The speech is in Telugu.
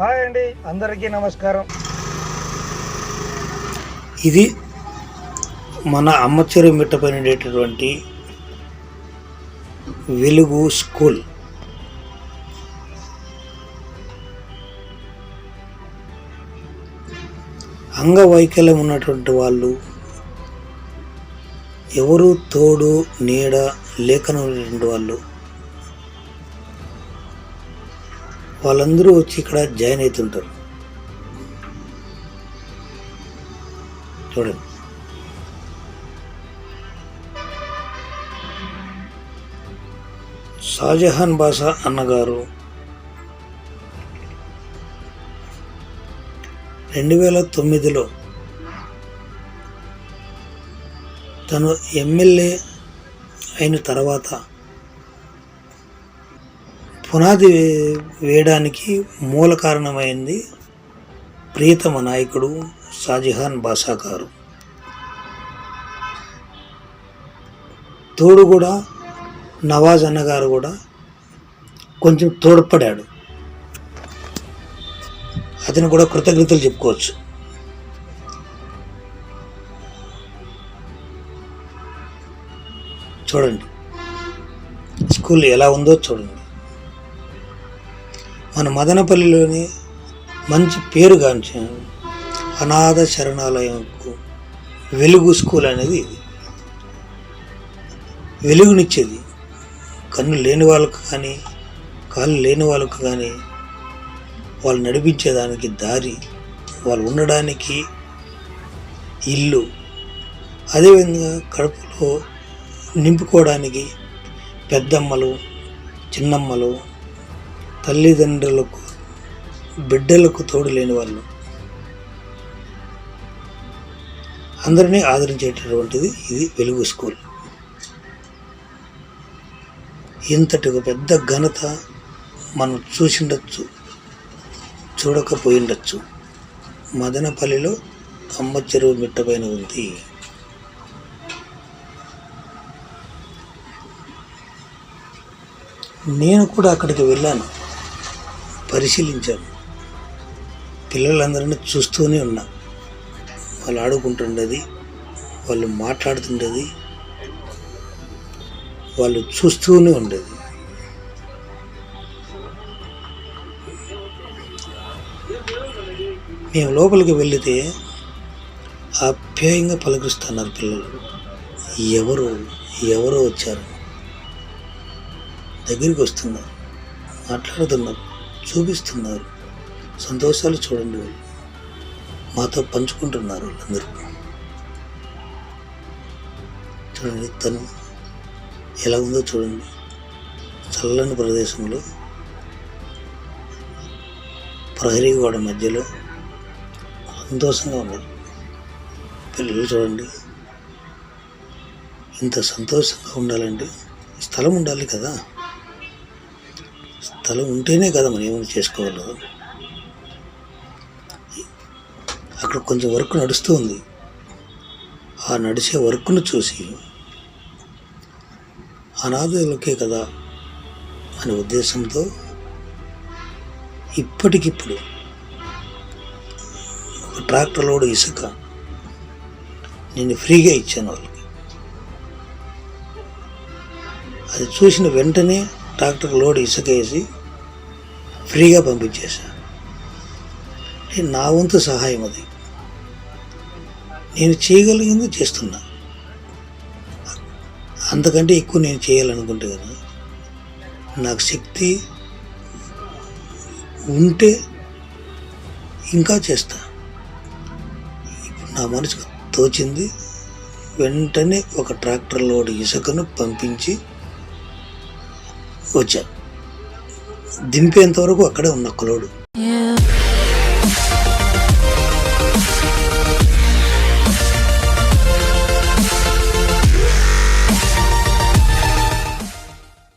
హాయ్ అండి అందరికీ నమస్కారం. ఇది మన అమ్మచెరు మిట్టపైన ఉండేటటువంటి వెలుగు స్కూల్. అంగవైకల్యం ఉన్నటువంటి వాళ్ళు ఎవరు తోడు నీడ లేకనటువంటి వాళ్ళు వాళ్ళందరూ వచ్చి ఇక్కడ జాయిన్ అవుతుంటారు. చూడండి. షాజహాన్ బాషా అన్నగారు రెండు వేల తొమ్మిదిలో తను ఎమ్మెల్యే అయిన తర్వాత పునాది వేయడానికి మూల కారణమైంది ప్రియతమ నాయకుడు షాజహాన్ బాషా గారు తోడు కూడా నవాజ్ అన్న గారు కూడా కొంచెం తోడ్పడాడు. అతను కూడా కృతజ్ఞతలు చెప్పుకోవచ్చు. చూడండి. స్కూల్ ఎలా ఉందో చూడండి. మన మదనపల్లిలోని మంచి పేరుగాంచిన అనాథ శరణాలయంకు వెలుగు స్కూల్ అనేది ఇది. వెలుగునిచ్చేది. కన్ను లేని వాళ్ళకు కానీ కాళ్ళు లేని వాళ్ళకు కానీ వాళ్ళు నడిపించేదానికి దారి వాళ్ళు ఉండడానికి ఇల్లు అదేవిధంగా కడుపులో నింపుకోవడానికి పెద్దమ్మలు చిన్నమ్మలు తల్లిదండ్రులకు బిడ్డలకు తోడు లేని వాళ్ళు. అందరినీ ఆదరించేటటువంటిది ఇది వెలుగు స్కూల్. ఇంతటి ఒక పెద్ద ఘనత మనం చూసిండొచ్చు చూడకపోయిండొచ్చు. మదనపల్లిలో అమ్మ చెరువు మిట్టపైన ఉంది. నేను కూడా అక్కడికి వెళ్ళాను. పరిశీలించాను. పిల్లలందరినీ చూస్తూనే ఉన్నా. వాళ్ళు ఆడుకుంటుండేది వాళ్ళు మాట్లాడుతుండేది వాళ్ళు చూస్తూనే ఉండేది. మేము లోపలికి వెళితే ఆప్యాయంగా పలకరిస్తున్నారు పిల్లలు. ఎవరు ఎవరో వచ్చారు. దగ్గరికి వస్తున్నారు మాట్లాడుతున్నారు. చూపిస్తున్నారు. సంతోషాలు చూడండి వాళ్ళు. మాతో పంచుకుంటున్నారు వాళ్ళందరూ చూడండి తను ఎలా ఉందో చూడండి. చల్లని ప్రదేశంలో ప్రహరీ గోడ మధ్యలో సంతోషంగా ఉన్నారు. పిల్లలు చూడండి. ఇంత సంతోషంగా ఉండాలంటే స్థలం ఉండాలి కదా. తల ఉంటేనే కదా మనం ఏమైనా చేసుకోవాలి. అక్కడ కొంచెం వర్క్ నడుస్తూ ఉంది. ఆ నడిచే వర్క్ను చూసి అనాథలకే కదా అనే ఉద్దేశంతో ఇప్పటికిప్పుడు ఒక ట్రాక్టర్ లోడ్ ఇసుక నేను ఫ్రీగా ఇచ్చాను వాళ్ళకి. అది చూసిన వెంటనే ట్రాక్టర్ లోడ్ ఇసుక వేసి ఫ్రీగా పంపించేశా. అంటే నా వంతు సహాయం అది. నేను చేయగలిగింది చేస్తున్నా. అంతకంటే ఎక్కువ నేను చేయాలనుకుంటే కదా నాకు శక్తి ఉంటే ఇంకా చేస్తా. ఇప్పుడు నా మనసుకు తోచింది వెంటనే ఒక ట్రాక్టర్ లోడ్ ఇసుకను పంపించి వచ్చాను దింపేంతవరకు అక్కడే ఉన్న కులోడు. లోడు